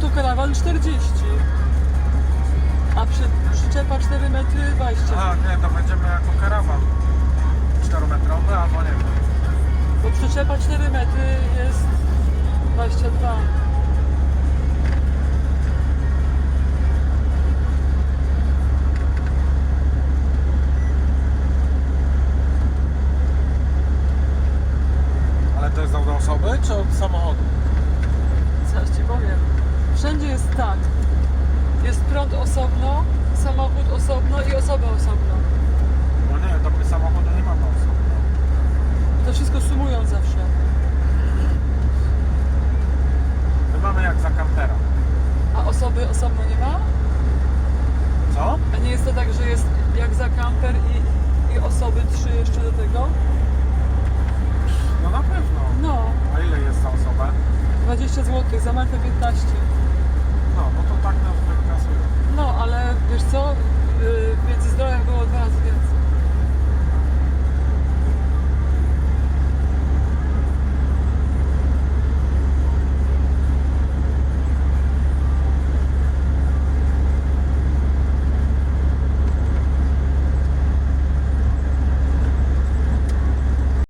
tu karawan 40. A przy, przyczepa 4 metry 20. A nie, to będziemy jako karawan 4-metrowy albo nie wiem. Bo przyczepa 4 metry jest 22. Ale to jest od osoby czy od samochodu? Tak. Jest prąd osobno, samochód osobno i osoba osobno. No nie, to my samochodu nie mamy osobno. To wszystko sumując zawsze. My mamy jak za kampera. A osoby osobno nie ma? Co? A nie jest to tak, że jest jak za kamper i, i osoby trzy jeszcze do tego? No na pewno. No, A ile jest za osobę? 20 zł, za metę 15. no, no to tak nas